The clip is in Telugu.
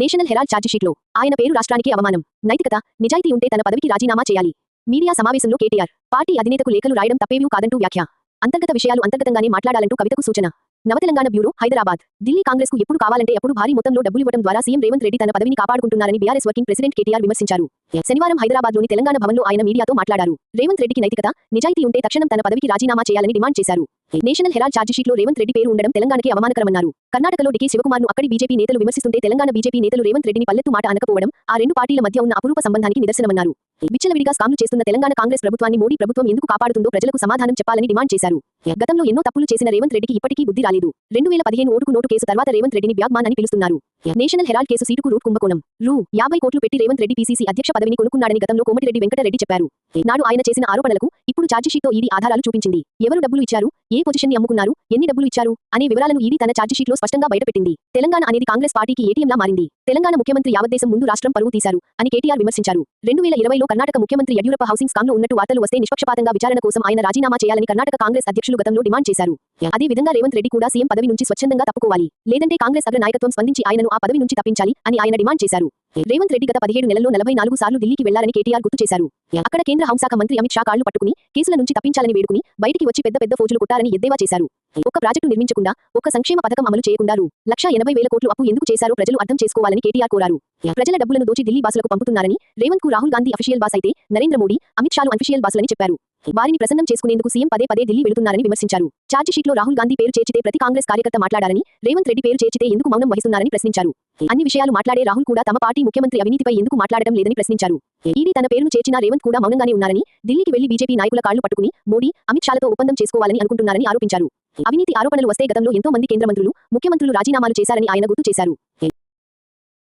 నేషనల్ హెరాల్డ్ ఛార్జిషీట్లో ఆయన పేరు రాష్ట్రానికి అవమానం. నైతికత నిజాయితీ ఉంటే తన పదవికి రాజీనామా చేయాలి. మీడియా సమావేశంలో కేటీఆర్ పార్టీ అధినేతకు లేఖలు రాయడం తప్పేవీ కాదంటూ వ్యాఖ్య. అంతర్గత విషయాలు అంతర్గతంగానే మాట్లాడాలంటూ కవితకు సూచన. నవతెలంగాణ బ్యూరో హైదరాబాద్. ఢిల్లీ కాంగ్రెస్కు ఎప్పుడు కావాలంటే అప్పుడు భారీ మొత్తంలో డబ్బులు ఇవ్వడం ద్వారా సీఎం రేవంత్ రెడ్డి తన పదవిని కాపాడుకుంటున్నారని బీఆర్ఎస్ వర్కింగ్ ప్రెసిడెంట్ కేటీఆర్ విమర్శించారు. శనివారం హైదరాబాద్లోని తెలంగాణ భవన్లో ఆయన మీడియాతో మాట్లాడారు. రేవంత్ రెడ్డికి నైతికత నిజాయితీ ఉంటే తక్షణం తన పదవికి రాజీనామా చేయాలని డిమాండ్ చేశారు. నేషనల్ హెరాల్డ్ ఛార్జిషీట్లో రేవంత్ రెడ్డి పేరు ఉండడం తెలంగాణకి అవమానకరమన్నారు. కర్ణాటకలో డికే శివకుమార్ను అక్కడి బీజేపీ నేతలు విమర్శిస్తుంటే తెలంగాణ బీజేపీ నేతలు రేవంత్ రెడ్డిని పల్లెత్తు మాట అనకపోవడం ఆ రెండు పార్టీల మధ్య ఉన్న అపురూప సంబంధానికి నిదర్శనమన్నారు. విచ్చలవిడిగా స్కామ్లు చేస్తున్న తెలంగాణ కాంగ్రెస్ ప్రభుత్వాన్ని మోడీ ప్రభుత్వం ఎందుకు కాపాడుతుందో ప్రజలకు సమాధానం చెప్పాలని డిమాండ్ చేశారు. గతంలో ఎన్నో తప్పులు చేసిన రేవంత్ రెడ్డికి ఇప్పటికీ బుద్ధి రాలేదు. రెండు వేల పదిహేను ఓటుకు నోటు కేసు తర్వాత రేవంత్ రెడ్డిని బ్యాగ్మాన్ అని పిలుస్తున్నారు. నేషనల్ హెరాల్డ్ కేసు సీటుకు రూట్ కుంభకోణం. రూ. యాభై కోట్లు పెట్టి రేవంత్ రెడ్డి పీసీసీ అధ్యక్ష పదవిని కొనుక్కున్నాడని గతంలో కోమటిరెడ్డి వెంకటరెడ్డి చెప్పారు. నాడు ఆయన చేసిన ఆరోపణలకు ఇప్పుడు ఛార్జిషీట్తో ఈడీ ఆధారాలు చూపించింది. ఎవరు డబ్బులు ఇచ్చారు? ఏ పొజిషన్ని అమ్ముకున్నారు? ఎన్ని డబ్బులు ఇచ్చారు? అనే వివరాలను ఈడీ తన ఛార్జిషీట్లో స్పష్టంగా బయటపెట్టింది. తెలంగాణ అనేది కాంగ్రెస్ పార్టీకి ఏటీఎంలా మారింది. తెలంగాణ ముఖ్యమంత్రి యావద్దేశం ముందు రాష్ట్రం పరువు తీశారు అని కేటీఆర్ విమర్శించారు. రెండు వేల ఇరవైలో కర్ణాటక ముఖ్యమంత్రి యడ్యూరప్ప హౌసింగ్ స్కామ్లో ఉన్నట్టు వార్తలు వస్తే నిష్పక్షపాతంగా విచారణ కోసం ఆయన రాజీనామా చేయాలని కర్ణాటక కాంగ్రెస్ అధ్యక్షులు గతంలో డిమాండ్ చేశారు. అదే విధంగా రేవంత్ రెడ్డి కూడా సీఎం పదవి నుంచి స్వచ్ఛందంగా తప్పుకోవాలి. లేదంటే కాంగ్రెస్ అగ్ర నాయకత్వం స్పందించి ఆయనను ఆ పదవి నుంచి తప్పించాలి అని ఆయన డిమాండ్ చేశారు. రేవంత్ రెడ్డి గత పదిహేడు నెలల్లో నలభై నాలుగు సార్లు ఢిల్లీకి వెళ్ళారని కేటీఆర్ గుర్తు చేశారు. అక్కడ కేంద్ర హోంశాఖ మంత్రి అమిత్ షా కాళ్ళు పట్టుకుని కేసుల నుంచి తప్పించాలని వేడుకుని బయటికి వచ్చి పెద్ద పెద్ద ఫోజులు కొట్టారని ఎద్దేవా చేశారు. ఒక ప్రాజెక్టు నిర్మించకుండా ఒక సంక్షేమ పథకం అమలు చేయకుండా లక్ష ఎనభై వేల కోట్లు అప్పు ఎందుకు చేశారో ప్రజలు అర్థం చేసుకోవాలని కేటీఆర్ కోరారు. ప్రజల డబ్బులను దోచి ఢిల్లీ బాసులకు పంపుతున్నారని రేవంత్కు రాహుల్ గాంధీ అఫీషియల్ బాస్ అయితే నరేంద్ర మోడీ అమిత్ షాలు అఫిషియల్ బాసులని చెప్పారు. వారిని ప్రసన్నం చేసుకునేందుకు సీఎం పదే పదే ఢిల్లీ వెళుతున్నారని విమర్శించారు. ఛార్జిషీట్లో రాహుల్ గాంధీ పేరు చేర్చితే ప్రతి కాంగ్రెస్ కార్యకర్త మాట్లాడారని రేవంత్ రెడ్డి పేరు చేర్చితే ఎందుకు మౌనం వహిస్తున్నారని ప్రశ్నించారు. అన్ని విషయాలు మాట్లాడే రాహుల్ కూడా తమ పార్టీ ముఖ్యమంత్రి అవినీతిపై ఎందుకు మాట్లాడడం లేదని ప్రశ్నించారు. ఈడీ తన పేరును చేర్చిన రేవంత్ కూడా మౌనంగానే ఉన్నారని ఢిల్లీకి వెళ్ళి బీజేపీ నాయకుల కాళ్ళు పట్టుకుని మోడీ అమిత్ షాలతో ఒప్పందం చేసుకోవాలని అనుకుంటున్నారని ఆరోపించారు. అవినీతి ఆరోపణలు వస్తే గతంలో ఎంతో మంది కేంద్ర మంత్రులు ముఖ్యమంత్రులు రాజీనామాలు చేశారని ఆయన గుర్తు చేశారు.